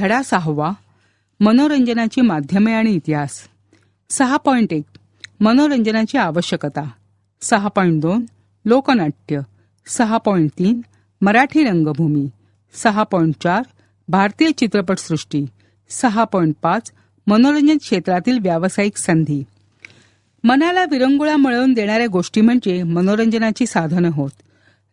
धडा सहावा मनोरंजनाची माध्यमे आणि इतिहास. सहा पॉईंट एक मनोरंजनाची आवश्यकता. सहा पॉईंट दोन लोकनाट्य. सहा पॉईंट तीन मराठी रंगभूमी. सहा पॉईंट चार भारतीय चित्रपटसृष्टी. सहा पॉईंट पाच मनोरंजन क्षेत्रातील व्यावसायिक संधी. मनाला विरंगुळा मिळवून देणाऱ्या गोष्टी म्हणजे मनोरंजनाची साधनं होत.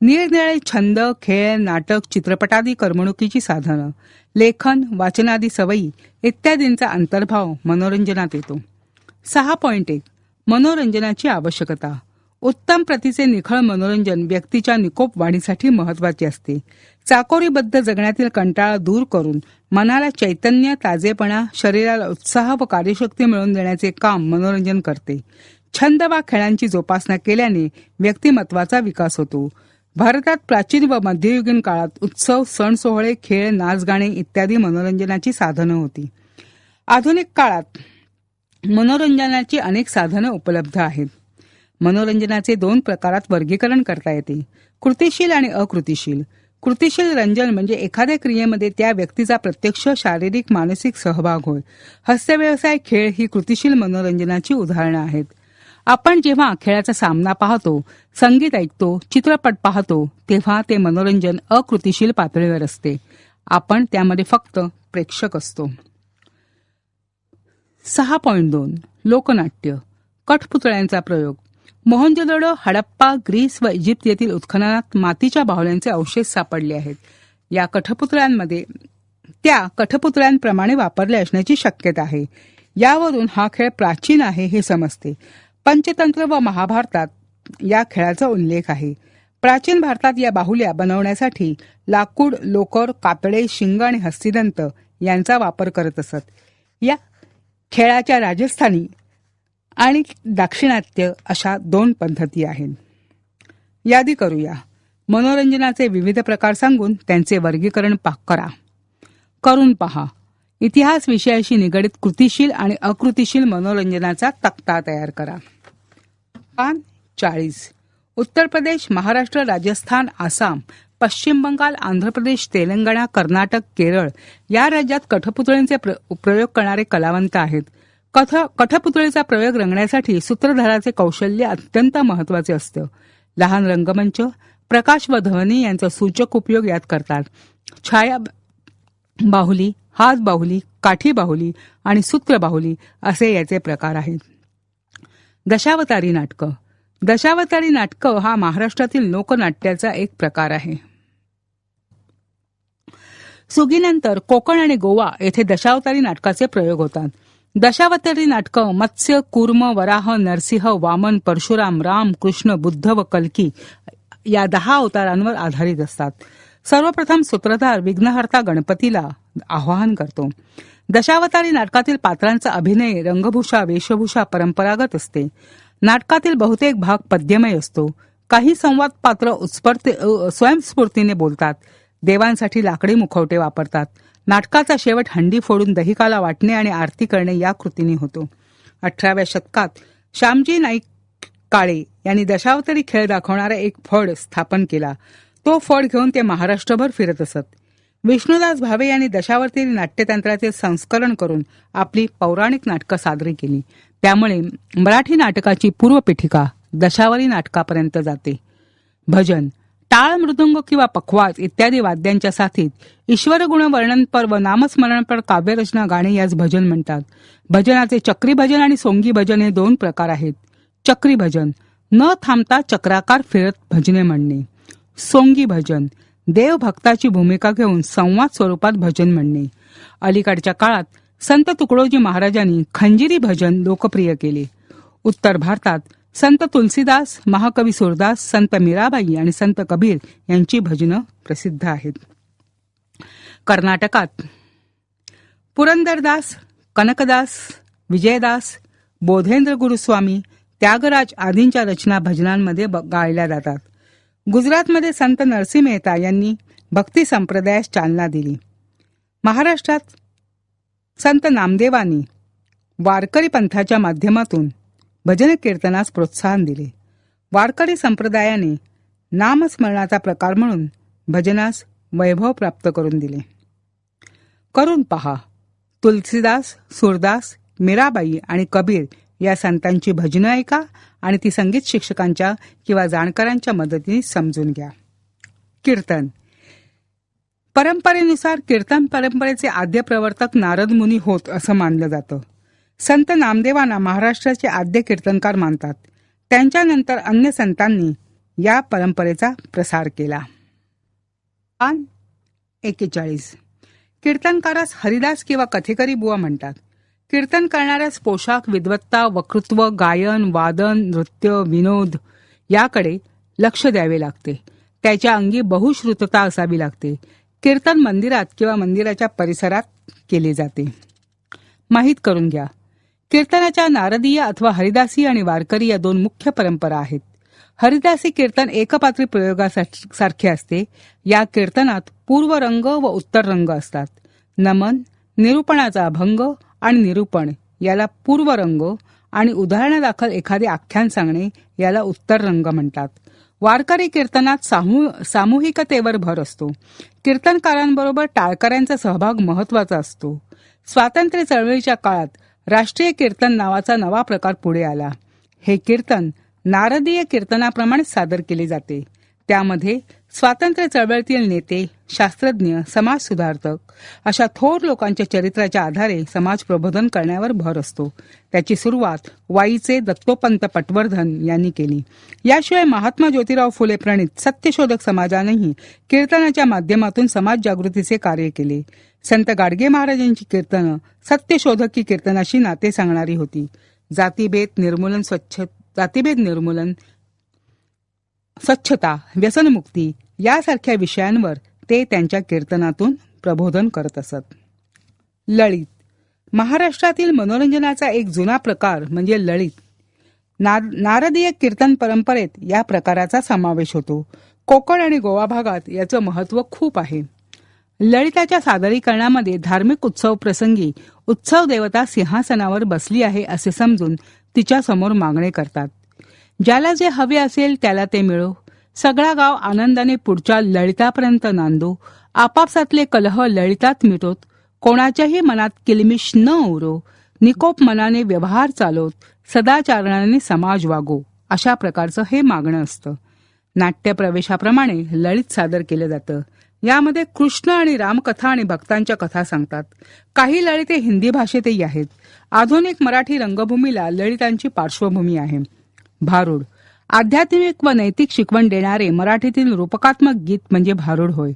निरनिळे छंद खेळ नाटक चित्रपटादी करमणुकीची साधनं लेखन वाचनादी सवयी इत्यादींचा अंतर्भाव मनोरंजनात येतो. सहा पॉईंट एक. मनोरंजनाची आवश्यकता. उत्तम प्रतीचे निखळ मनोरंजन व्यक्तीच्या निकोप वाढीसाठी महत्त्वाचे असते. चाकोरीबद्ध जगण्यातील कंटाळा दूर करून मनाला चैतन्य ताजेपणा शरीराला उत्साह व कार्यशक्ती मिळवून देण्याचे काम मनोरंजन करते. छंद वा खेळांची जोपासना केल्याने व्यक्तिमत्वाचा विकास होतो. भारतात प्राचीन व मध्ययुगीन काळात उत्सव सण सोहळे खेळ नाचगाणे इत्यादी मनोरंजनाची साधनं होती. आधुनिक काळात मनोरंजनाची अनेक साधनं उपलब्ध आहेत. मनोरंजनाचे दोन प्रकारात वर्गीकरण करता येते. कृतिशील आणि अकृतिशील. कृतिशील रंजन म्हणजे एखाद्या क्रियेमध्ये त्या व्यक्तीचा प्रत्यक्ष शारीरिक मानसिक सहभाग होय. हस्तव्यवसाय खेळ ही कृतिशील मनोरंजनाची उदाहरणं आहेत. आपण जेव्हा खेळाचा सामना पाहतो संगीत ऐकतो चित्रपट पाहतो तेव्हा ते मनोरंजन अकृतिशील पातळीवर असते. आपण त्यामध्ये फक्त प्रेक्षक असतो. सहा पॉईंट दोन. लोकनाट्य. कठपुतळ्यांचा प्रयोग. मोहनजोदडो हडप्पा ग्रीस व इजिप्त येथील उत्खननात मातीच्या बाहुल्यांचे अवशेष सापडले आहेत. या कठपुतळ्यांमध्ये त्या कठपुतळ्यांप्रमाणे वापरले असण्याची शक्यता आहे. यावरून हा खेळ प्राचीन आहे हे समजते. पंचतंत्र व महाभारतात या खेळाचा उल्लेख आहे. प्राचीन भारतात या बाहुल्या बनवण्यासाठी लाकूड लोकर कातडे शिंग आणि हस्तिदंत यांचा वापर करत असत. या खेळाच्या राजस्थानी आणि दाक्षिणात्य अशा दोन पद्धती आहेत. यादी करूया. मनोरंजनाचे विविध प्रकार सांगून त्यांचे वर्गीकरण करा. करून पहा. इतिहास विषयाशी निगडित कृतिशील आणि अकृतिशील मनोरंजनाचा तक्ता तयार करा. पान चाळीस. उत्तर प्रदेश महाराष्ट्र राजस्थान आसाम पश्चिम बंगाल आंध्र प्रदेश तेलंगणा कर्नाटक केरळ या राज्यात कठपुतळींचे प्र- प्रयोग करणारे कलावंत आहेत. कथ कठपुतळीचा प्रयोग रंगण्यासाठी सूत्रधाराचे कौशल्य अत्यंत महत्त्वाचे असतं. लहान रंगमंच प्रकाश व ध्वनी यांचा सूचक उपयोग यात करतात. छाया बाहुली हात बाहुली काठी बाहुली आणि सूत्र बाहुली असे याचे प्रकार आहेत. दशावतारी नाटकं. दशावतारी नाटकं हा महाराष्ट्रातील लोकनाट्याचा एक प्रकार आहे. सुगीनंतर कोकण आणि गोवा येथे दशावतारी नाटकाचे प्रयोग होतात. दशावतारी नाटकं मत्स्य कुर्म वराह नरसिंह वामन परशुराम राम कृष्ण बुद्ध व कल्की या दहा अवतारांवर आधारित असतात. सर्वप्रथम सूत्रधार विघ्नहर्ता गणपतीला आवाहन करतो. दशावतारी नाटकातील पात्रांचा अभिनय रंगभूषा वेशभूषा परंपरागत असते. नाटकातील बहुतेक भाग पद्यमय असतो. काही संवाद पात्र उत्स्फूर्ती स्वयंस्फूर्तीने बोलतात. देवांसाठी लाकडी मुखवटे वापरतात. नाटकाचा शेवट हंडी फोडून दहिकाला वाटणे आणि आरती करणे या कृतीने होतो. अठराव्या शतकात श्यामजी नाईक काळे यांनी दशावतारी खेळ दाखवणारा एक फड स्थापन केला. तो फड घेऊन ते महाराष्ट्रभर फिरत असत. विष्णुदास भावे यांनी दशावतारी नाट्यतंत्राचे संस्करण करून आपली पौराणिक नाटकं सादरी केली. त्यामुळे मराठी नाटकाची पूर्वपीठिका दशावरी नाटकापर्यंत जाते. भजन टाळ मृदुंग किंवा पखवाज इत्यादी वाद्यांच्या साथीत ईश्वर गुण वर्णनपर व नामस्मरणपर काव्यरचना गाणे यास भजन म्हणतात. भजनाचे चक्री भजन आणि सोंगी भजन हे दोन प्रकार आहेत. चक्री भजन न थांबता चक्राकार फिरत भजने म्हणणे. सोंगी भजन देव भक्ताची भूमिका घेऊन संवाद स्वरूपात भजन म्हणणे. अलीकडच्या काळात संत तुकडोजी महाराजांनी खंजिरी भजन लोकप्रिय केले. उत्तर भारतात संत तुलसीदास महाकवी सुरदास संत मीराबाई आणि संत कबीर यांची भजनं प्रसिद्ध आहेत. कर्नाटकात पुरंदरदास कनकदास विजयदास बोधेंद्र गुरुस्वामी त्यागराज आदींच्या रचना भजनांमध्ये ब- गायल्या जातात. गुजरातमध्ये संत नरसिंह मेहता यांनी भक्ती संप्रदायास चालना दिली. महाराष्ट्रात संत नामदेवांनी वारकरी पंथाच्या माध्यमातून भजन कीर्तनास प्रोत्साहन दिले. वारकरी संप्रदायाने नामस्मरणाचा प्रकार म्हणून भजनास वैभव प्राप्त करून दिले. करून पहा तुलसीदास सुरदास मीराबाई आणि कबीर या संतांची भजनं ऐका आणि ती संगीत शिक्षकांच्या किंवा जाणकारांच्या मदतीने समजून घ्या. कीर्तन. परंपरेनुसार कीर्तन परंपरेचे आद्य प्रवर्तक नारद मुनी होत असं मानलं जातं. संत नामदेवांना महाराष्ट्राचे आद्य कीर्तनकार मानतात. त्यांच्यानंतर अन्य संतांनी या परंपरेचा प्रसार केला. पान एकेचाळीस. कीर्तनकारास हरिदास किंवा कथेकरी बुवा म्हणतात. कीर्तन करणाऱ्यास पोशाख विद्वत्ता वक्तृत्व गायन वादन नृत्य विनोद याकडे लक्ष द्यावे लागते. त्याच्या अंगी बहुश्रुतता असावी लागते. कीर्तन मंदिरात किंवा मंदिराच्या परिसरात केले जाते. माहीत करून घ्या. कीर्तनाच्या नारदीय अथवा हरिदासी आणि वारकरी या दोन मुख्य परंपरा आहेत. हरिदासी कीर्तन एकपात्री प्रयोगासारखे असते. या कीर्तनात पूर्व रंग व उत्तर रंग असतात. नमन निरूपणाचा अभंग आणि निरूपण याला पूर्वरंग आणि उदाहरणादाखल एखादे आख्यान सांगणे याला उत्तर रंग म्हणतात. वारकरी कीर्तनात सामू सामूहिकतेवर भर असतो. कीर्तनकारांबरोबर टाळकऱ्यांचा सहभाग महत्त्वाचा असतो. स्वातंत्र्य चळवळीच्या काळात राष्ट्रीय कीर्तन नावाचा नवा प्रकार पुढे आला. हे कीर्तन नारदीय कीर्तनाप्रमाणे सादर केले जाते. त्यामध्ये स्वातंत्र्य चळवळीतील नेते शास्त्रज्ञ समाज सुधारक अशा थोर लोकांच्या चरित्राच्या आधारे समाज प्रबोधन करण्यावर भर असतो. त्याची सुरुवात वाईचे दत्तोपंत पटवर्धन यांनी केली. याशिवाय महात्मा ज्योतिराव फुले प्रणित सत्यशोधक समाजानेही कीर्तनाच्या माध्यमातून समाज जागृतीचे कार्य केले. संत गाडगे महाराजांची कीर्तनं सत्यशोधकी कीर्तनाशी नाते सांगणारी होती. जातीभेद निर्मूलन स्वच्छ जातीभेद निर्मूलन स्वच्छता व्यसनमुक्ती यासारख्या विषयांवर ते त्यांच्या कीर्तनातून प्रबोधन करत असत. लळीत महाराष्ट्रातील मनोरंजनाचा एक जुना प्रकार म्हणजे लळीत नारदीय कीर्तन परंपरेत या प्रकाराचा समावेश होतो. कोकण आणि गोवा भागात याचं महत्त्व खूप आहे. ललिताच्या सादरीकरणामध्ये धार्मिक उत्सव प्रसंगी उत्सव देवता सिंहासनावर बसली आहे असे समजून तिच्या समोर मागणे करतात. ज्याला जे हवे असेल त्याला ते मिळो. सगळा गाव आनंदाने पुढच्या ललितापर्यंत नांदो. आपापसातले कलह ललितात मिटोत. कोणाच्याही मनात किलमिश न उरो. निकोप मनाने व्यवहार चालवत सदाचारणाने समाज वागो. अशा प्रकारचं हे मागणं असतं. नाट्य प्रवेशाप्रमाणे ललित सादर केलं जातं. यामध्ये कृष्ण आणि रामकथा आणि भक्तांच्या कथा सांगतात. काही ललिते हिंदी भाषेतही आहेत. आधुनिक मराठी रंगभूमीला ललितांची पार्श्वभूमी आहे. भारूड. आध्यात्मिक व नैतिक शिकवण देणारे मराठीतील रूपकात्मक गीत म्हणजे भारूड होय.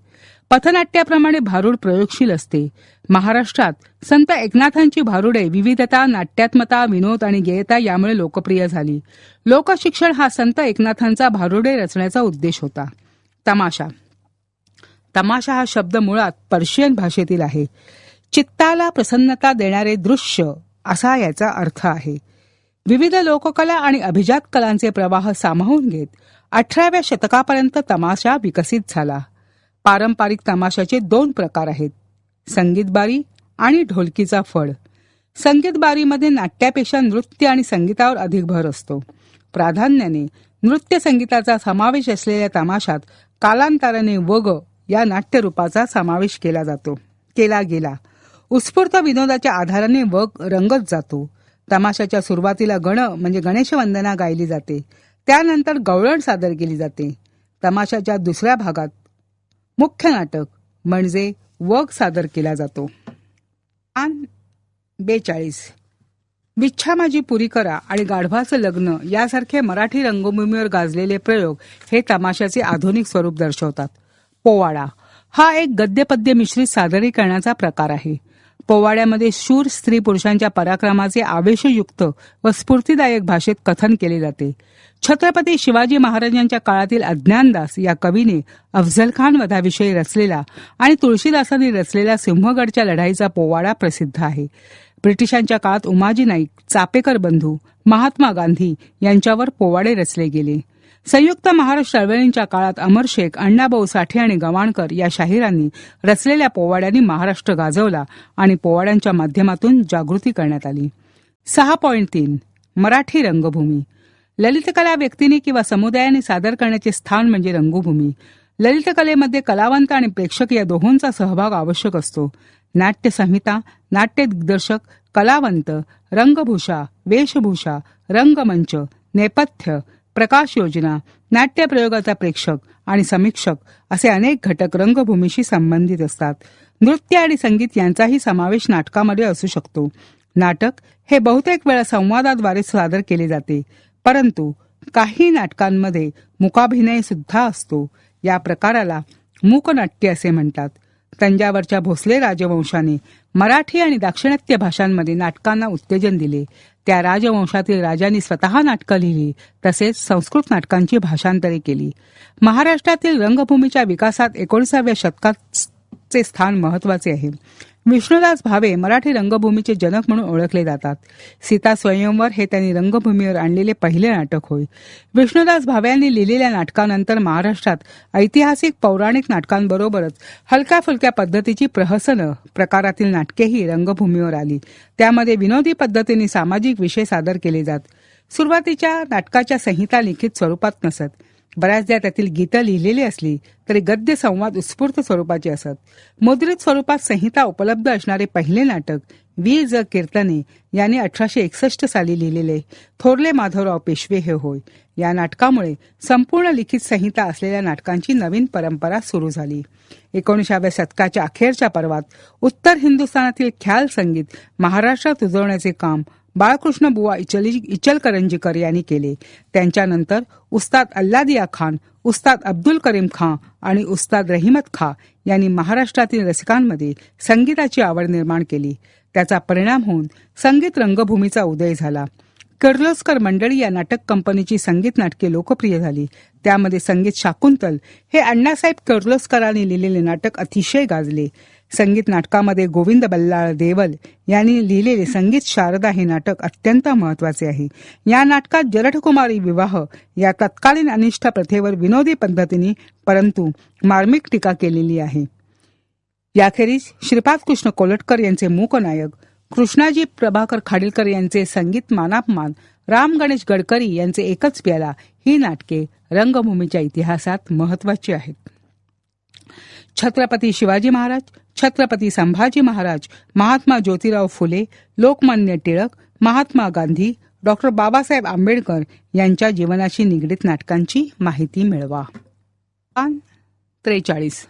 पथनाट्याप्रमाणे भारूड प्रयोगशील असते. महाराष्ट्रात संत एकनाथांची भारुडे विविधता नाट्यात्मता विनोद आणि गेयता यामुळे लोकप्रिय झाली. लोकशिक्षण हा संत एकनाथांचा भारुडे रचण्याचा उद्देश होता. तमाशा. तमाशा हा शब्द मुळात पर्शियन भाषेतील आहे. चित्ताला प्रसन्नता देणारे दृश्य असा याचा अर्थ आहे. विविध लोककला आणि अभिजात कलांचे प्रवाह सामावून घेत अठराव्या शतकापर्यंत तमाशा विकसित झाला. पारंपरिक तमाशाचे दोन प्रकार आहेत. संगीतबारी आणि ढोलकीचा फळ. संगीतबारीमध्ये नाट्यापेक्षा नृत्य आणि संगीतावर अधिक भर असतो. प्राधान्याने नृत्य संगीताचा समावेश असलेल्या तमाशात कालांतराने वग या नाट्यरूपाचा समावेश केला जातो केला गेला. उत्स्फूर्त विनोदाच्या आधाराने वग रंगत जातो. तमाशाच्या सुरुवातीला गण म्हणजे गणेश वंदना गायली जाते. त्यानंतर गवळण सादर केली जाते. तमाशाच्या दुसऱ्या भागात मुख्य नाटक म्हणजे वग सादर केला जातो. बेचाळीस. विच्छा माझी पुरी करा आणि गाढवाचं लग्न यासारखे मराठी रंगभूमीवर गाजलेले प्रयोग हे तमाशाचे आधुनिक स्वरूप दर्शवतात. पोवाडा हा एक गद्यपद्य मिश्रित सादरीकरणाचा प्रकार आहे. पोवाड्यामध्ये शूर स्त्री पुरुषांच्या पराक्रमाचे आवेशयुक्त व स्फूर्तीदायक भाषेत कथन केले जाते. छत्रपती शिवाजी महाराजांच्या काळातील अज्ञानदास या कवीने अफझल खान वधाविषयी रचलेला आणि तुळशीदासांनी रचलेला सिंहगडच्या लढाईचा पोवाडा प्रसिद्ध आहे. ब्रिटिशांच्या काळात उमाजी नाईक चापेकर बंधू महात्मा गांधी यांच्यावर पोवाडे रचले गेले. संयुक्त महाराष्ट्र चळवळींच्या काळात अमर शेख अण्णाभाऊ साठे आणि गवाणकर या शाहिरांनी रचलेल्या पोवाड्यांनी महाराष्ट्र गाजवला आणि पोवाड्यांच्या माध्यमातून जागृती करण्यात आली. सहा पॉईंट तीन मराठी रंगभूमी. ललितकला व्यक्तीने किंवा समुदायाने सादर करण्याचे स्थान म्हणजे रंगभूमी. ललितकलेमध्ये कलावंत आणि प्रेक्षक या दोहोंचा सहभाग आवश्यक असतो. नाट्यसंहिता नाट्य दिग्दर्शक कलावंत रंगभूषा वेशभूषा रंगमंच नेपथ्य प्रकाश योजना नाट्य प्रयोगाचा प्रेक्षक आणि समीक्षक असे अनेक घटक रंगभूमीशी संबंधित असतात. नृत्य आणि संगीत यांचाही समावेश नाटकामध्ये असू शकतो. नाटक हे बहुतेक वेळा संवादाद्वारे सादर केले जाते परंतु काही नाटकांमध्ये मुकाभिनय सुद्धा असतो. या प्रकाराला मूकनाट्य असे म्हणतात. तंजावरच्या भोसले राजवंशाने मराठी आणि दाक्षिणात्य भाषांमध्ये नाटकांना उत्तेजन दिले. त्या राजवंशातील राजांनी स्वतः नाटकं लिहिली तसेच संस्कृत नाटकांची भाषांतरे केली. महाराष्ट्रातील रंगभूमीच्या विकासात एकोणीसाव्या शतकात चे स्थान महत्त्वाचे आहे. विष्णुदास भावे मराठी रंगभूमीचे जनक म्हणून ओळखले जातात. सीता स्वयंवर हे त्यांनी रंगभूमीवर आणलेले पहिले नाटक होय. विष्णुदास भावे यांनी लिहिलेल्या नाटकानंतर महाराष्ट्रात ऐतिहासिक पौराणिक नाटकांबरोबरच हलक्या फुलक्या पद्धतीची प्रहसन प्रकारातील नाटकेही रंगभूमीवर आली. त्यामध्ये विनोदी पद्धतीने सामाजिक विषय सादर केले जात. सुरुवातीच्या नाटकाच्या संहिता लिखित स्वरूपात नसत. बऱ्याचदा त्यातील गीतं लिहिलेली असली तरी गद्य संवाद उत्स्फूर्त स्वरूपाचे असत. मुद्रित स्वरूपात संहिता उपलब्ध असणारे पहिले नाटक वीर ज कीर्तने यांनी अठराशे एकसष्ट साली लिहिलेले थोरले माधवराव पेशवे हे होय. या नाटकामुळे संपूर्ण लिखित संहिता असलेल्या नाटकांची नवीन परंपरा सुरू झाली. एकोणीसाव्या शतकाच्या अखेरच्या पर्वात उत्तर हिंदुस्थानातील ख्याल संगीत महाराष्ट्रात रुजवण्याचे काम बाळकृष्ण बुवा इचली इचलकरंजीकर यांनी केले. त्यांच्यानंतर उस्ताद अल्लादिया खान उस्ताद अब्दुल करीम खां आणि उस्ताद रहिमत खां यांनी महाराष्ट्रातील रसिकांमध्ये संगीताची आवड निर्माण केली. त्याचा परिणाम होऊन संगीत रंगभूमीचा उदय झाला. किर्लोस्कर मंडळी या नाटक कंपनीची संगीत नाटके लोकप्रिय झाली. त्यामध्ये संगीत शाकुंतल हे अण्णासाहेब किर्लोस्करांनी लिहिलेले नाटक अतिशय गाजले. संगीत नाटकामध्ये गोविंद बल्लाळ देवल यांनी लिहिलेले संगीत शारदा हे नाटक अत्यंत महत्त्वाचे आहे. या नाटकात जलठकुमारी विवाह या तत्कालीन अनिष्ठ प्रथेवर विनोदी पद्धतीने परंतु मार्मिक टीका केलेली आहे. याखेरीज श्रीपाद कृष्ण कोलटकर यांचे मूकनायक कृष्णाजी प्रभाकर खाडीलकर यांचे संगीत मानापमान राम गणेश गडकरी यांचे एकच प्याला ही नाटके रंगभूमीच्या इतिहासात महत्वाची आहेत. छत्रपती शिवाजी महाराज छत्रपती संभाजी महाराज महात्मा ज्योतिराव फुले लोकमान्य टिळक महात्मा गांधी डॉक्टर बाबासाहेब आंबेडकर यांच्या जीवनाशी निगडीत नाटकांची माहिती मिळवा. पान त्रेचाळीस.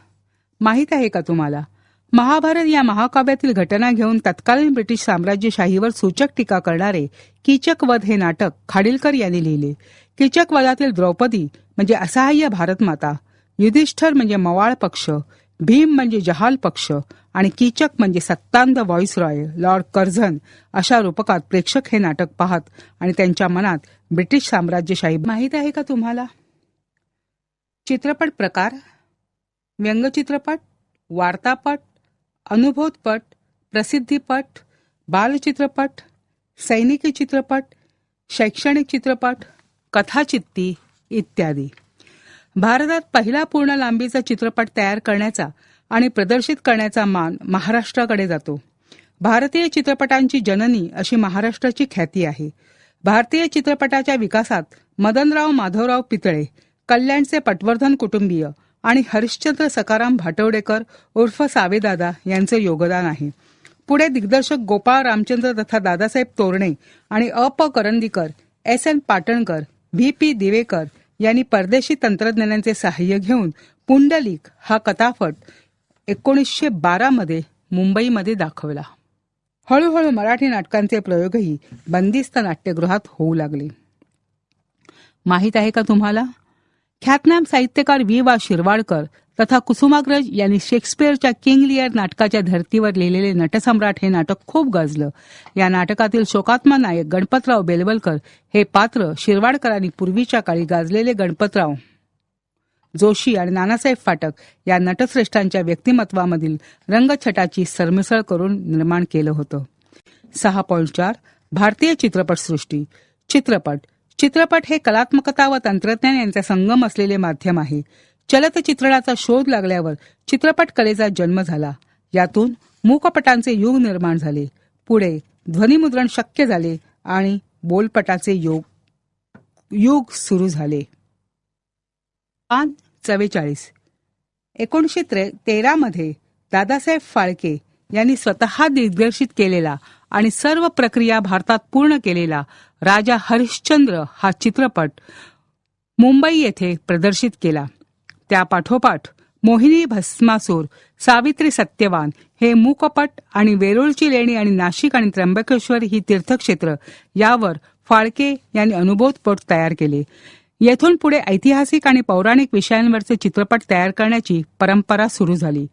माहीत आहे का तुम्हाला? महाभारत या महाकाव्यातील घटना घेऊन तत्कालीन ब्रिटिश साम्राज्यशाहीवर सूचक टीका करणारे किचकवध हे नाटक खाडीलकर यांनी लिहिले. किचकवधातील द्रौपदी म्हणजे असहाय्य भारतमाता युधिष्ठर म्हणजे मवाळ पक्ष भीम म्हणजे जहाल पक्ष आणि कीचक म्हणजे सत्तांद व्हॉइसरॉय लॉर्ड कर्झन अशा रूपकात प्रेक्षक हे नाटक पाहत आणि त्यांच्या मनात ब्रिटिश साम्राज्यशाही. माहीत आहे का तुम्हाला? चित्रपट प्रकार व्यंगचित्रपट वार्तापट अनुभवपट प्रसिद्धीपट बालचित्रपट सैनिकी चित्रपट शैक्षणिक चित्रपट कथाचित्ती इत्यादी. भारतात पहिला पूर्ण लांबीचा चित्रपट तयार करण्याचा आणि प्रदर्शित करण्याचा मान महाराष्ट्राकडे जातो. भारतीय चित्रपटांची जननी अशी महाराष्ट्राची ख्याती आहे. भारतीय चित्रपटाच्या विकासात मदनराव माधवराव पितळे कल्याणचे पटवर्धन कुटुंबीय आणि हरिश्चंद्र सकाराम भाटवडेकर उर्फ सावेदादा यांचे योगदान आहे. पुढे दिग्दर्शक गोपाळ रामचंद्र तथा दादासाहेब तोरणे आणि up Karandikar S N Patankar V P Diwekar यांनी परदेशी तंत्रज्ञानांचे सहाय्य घेऊन पुंडलिक हा कथाफट एकोणीसशे बारामध्ये मुंबईमध्ये दाखवला. हळूहळू मराठी नाटकांचे प्रयोगही बंदिस्त नाट्यगृहात होऊ लागले. माहीत आहे का तुम्हाला? ख्यातनाम साहित्यकार व्ही वा शिरवाडकर तथा कुसुमाग्रज यांनी शेक्सपियरच्या किंग लिअर नाटकाच्या धर्तीवर लिहिलेले नटसम्राट हे नाटक खूप गाजलं. या नाटकातील शोकात्मा नायक गणपतराव बेलवलकर हे पात्र शिरवाडकरांनी पूर्वीच्या काळी गाजलेले गणपतराव जोशी आणि नानासाहेब फाटक या नटश्रेष्ठांच्या व्यक्तिमत्वामधील रंगछटाची सरमिसळ करून निर्माण केलं होतं. सहा पॉईंट चार भारतीय चित्रपटसृष्टी चित्रपट. चित्रपट हे कलात्मकता व तंत्रज्ञान यांचा संगम असलेले माध्यम आहे. चलतचित्रणाचा शोध लागल्यावर चित्रपट कलेचा जन्म झाला. यातून मूकपटांचे युग निर्माण झाले. पुढे ध्वनिमुद्रण शक्य झाले आणि बोलपटाचे योग युग सुरू झाले. पान चव्वेचाळीस. एकोणीसशे त्रे तेरामध्ये दादासाहेब फाळके यांनी स्वतः दिग्दर्शित केलेला आणि सर्व प्रक्रिया भारतात पूर्ण केलेला राजा हरिश्चंद्र हा चित्रपट मुंबई येथे प्रदर्शित केला. त्यापाठोपाठ मोहिनी भस्मासूर सावित्री सत्यवान हे मूकपट आणि वेरूळची लेणी आणि नाशिक आणि त्र्यंबकेश्वर ही तीर्थक्षेत्र यावर फाळके यांनी अनुभवपट तयार केले. येथून पुढे ऐतिहासिक आणि पौराणिक विषयांवरचे चित्रपट तयार करण्याची परंपरा सुरू झाली.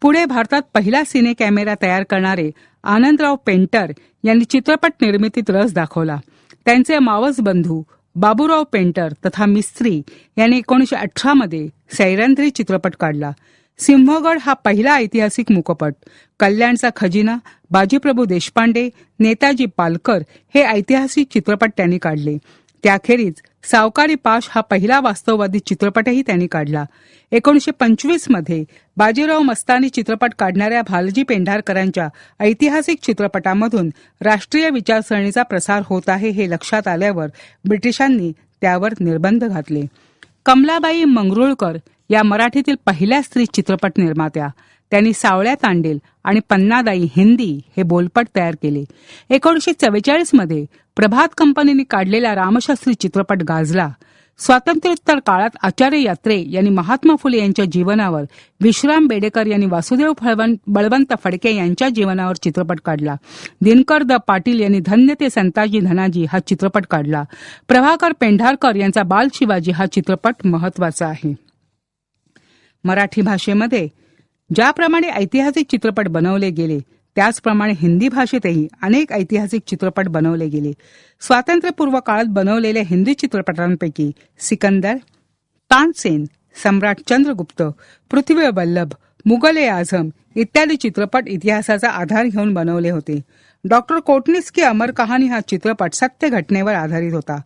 पुढे भारतात पहिला सिने कॅमेरा तयार करणारे आनंदराव पेंटर यांनी चित्रपट निर्मितीत रस दाखवला. त्यांचे मावस बंधू बाबूराव पेंटर तथा मिस्त्री यांनी एकोणीशे अठरा मध्ये चित्रपट काढला. सिंहगड हा पहिला ऐतिहासिक मुकपट. कल्याणचा खजिना बाजीप्रभू देशपांडे नेताजी पालकर हे ऐतिहासिक चित्रपट त्यांनी काढले. त्याखेरीज सावकारी पाश हा पहिला वास्तववादी चित्रपटही त्यांनी काढला. एकोणीशे पंचवीसमध्ये बाजीराव मस्तानी चित्रपट काढणाऱ्या भालजी पेंढारकरांच्या ऐतिहासिक चित्रपटामधून राष्ट्रीय विचारसरणीचा प्रसार होत आहे हे लक्षात आल्यावर ब्रिटिशांनी त्यावर निर्बंध घातले. कमलाबाई मंगरुळकर या मराठीतील पहिल्या स्त्री चित्रपट निर्मात्या. त्यांनी सावळ्या तांडेल आणि पन्नादाई हिंदी हे बोलपट तयार केले. एकोणीशे चव्वेचाळीसमध्ये प्रभात कंपनीने काढलेला रामशास्त्री चित्रपट गाजला. स्वातंत्र्योत्तर काळात आचार्य यात्रे यांनी महात्मा फुले यांच्या जीवनावर विश्राम बेडेकर यांनी वासुदेव फळवंत बळवंत फडके यांच्या जीवनावर चित्रपट काढला. दिनकर द पाटील यांनी धन्य ते संताजी धनाजी हा चित्रपट काढला. प्रभाकर पेंढारकर यांचा बाल शिवाजी हा चित्रपट महत्त्वाचा आहे. मराठी भाषेमध्ये ज्याप्रमाणे ऐतिहासिक चित्रपट बनवले गेले त्याचप्रमाणे हिंदी भाषेतही अनेक ऐतिहासिक चित्रपट बनवले गेले. स्वातंत्र्यपूर्व काळात बनवलेल्या हिंदी चित्रपटांपैकी सिकंदर तानसेन सम्राट चंद्रगुप्त पृथ्वी वल्लभ मुघल ए आझम इत्यादी चित्रपट इतिहासाचा आधार घेऊन बनवले होते. डॉक्टर कोटनिस की अमर कहाणी हा चित्रपट सत्य घटनेवर आधारित होता.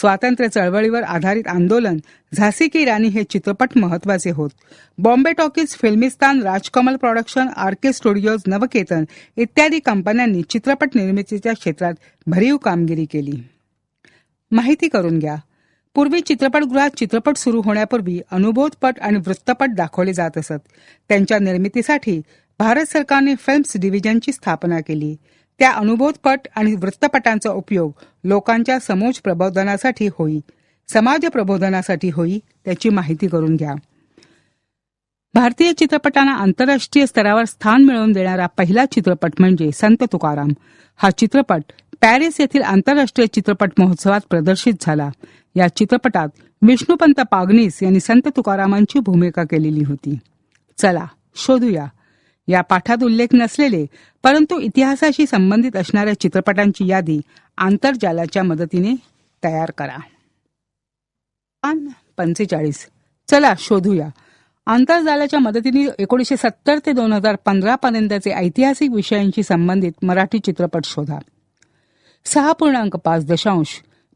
स्वातंत्र्य चळवळीवर आधारित आंदोलन झासी की राणी हे चित्रपट महत्त्वाचे होत. Bombay talkies Filmistan Rajkamal production R K studios Navketan इत्यादी कंपन्यांनी चित्रपट निर्मितीच्या क्षेत्रात भरीव कामगिरी केली. माहिती करून घ्या. पूर्वी चित्रपटगृहात चित्रपट सुरू होण्यापूर्वी अनुभवपट आणि वृत्तपट दाखवले जात असत. त्यांच्या निर्मितीसाठी भारत सरकारने फिल्म्स डिव्हिजनची स्थापना केली. त्या अनुभवपट आणि वृत्तपटांचा उपयोग लोकांच्या समोज प्रबोधनासाठी होई समाज प्रबोधनासाठी होई त्याची माहिती करून घ्या. भारतीय चित्रपटांना आंतरराष्ट्रीय स्तरावर स्थान मिळवून देणारा पहिला चित्रपट म्हणजे संत तुकाराम. हा चित्रपट पॅरिस येथील आंतरराष्ट्रीय चित्रपट महोत्सवात प्रदर्शित झाला. या चित्रपटात विष्णुपंत पागनीस यांनी संत तुकारामांची भूमिका केलेली होती. चला शोधूया. या पाठात उल्लेख नसलेले परंतु इतिहासाशी संबंधित असणाऱ्या चित्रपटांची यादी आंतरजालाच्या मदतीने तयार करा. पान पंचेचाळीस. चला शोधूया. आंतरजालाच्या मदतीने एकोणीशे सत्तर ते दोन हजार पंधरा पर्यंतचे ऐतिहासिक विषयांशी संबंधित मराठी चित्रपट शोधा. सहा पूर्णांक पाच दशांश.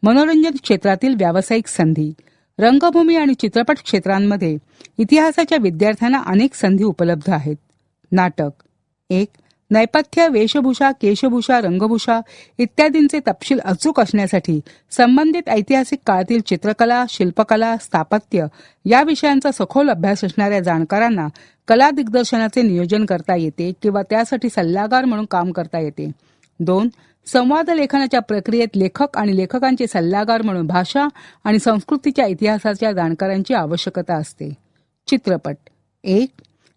मनोरंजन क्षेत्रातील व्यावसायिक संधी. रंगभूमी आणि चित्रपट क्षेत्रांमध्ये इतिहासाच्या विद्यार्थ्यांना अनेक संधी उपलब्ध आहेत. नाटक. एक नैपथ्य वेशभूषा केशभूषा रंगभूषा इत्यादींचे तपशील अचूक असण्यासाठी संबंधित ऐतिहासिक काळातील चित्रकला शिल्पकला स्थापत्य या विषयांचा सखोल अभ्यास असणाऱ्या जाणकारांना कला दिग्दर्शनाचे नियोजन करता येते किंवा त्यासाठी सल्लागार म्हणून काम करता येते. दोन संवाद लेखनाच्या प्रक्रियेत लेखक आणि लेखकांचे सल्लागार म्हणून भाषा आणि संस्कृतीच्या इतिहासाच्या जाणकारांची आवश्यकता असते. चित्रपट. एक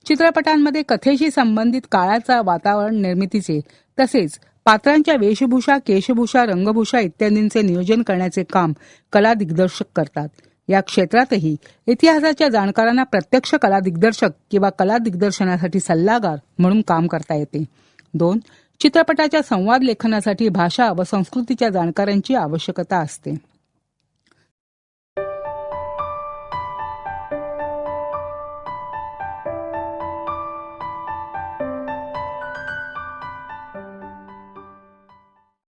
चित्रपटांमध्ये कथेशी संबंधित काळाचा वातावरण निर्मितीचे तसेच पात्रांच्या वेशभूषा केशभूषा रंगभूषा इत्यादींचे नियोजन करण्याचे काम कला दिग्दर्शक करतात. या क्षेत्रातही इतिहासाच्या जाणकारांना प्रत्यक्ष कला दिग्दर्शक किंवा कला दिग्दर्शनासाठी सल्लागार म्हणून काम करता येते. दोन चित्रपटाच्या संवाद लेखनासाठी भाषा व संस्कृतीच्या जाणकारांची आवश्यकता असते.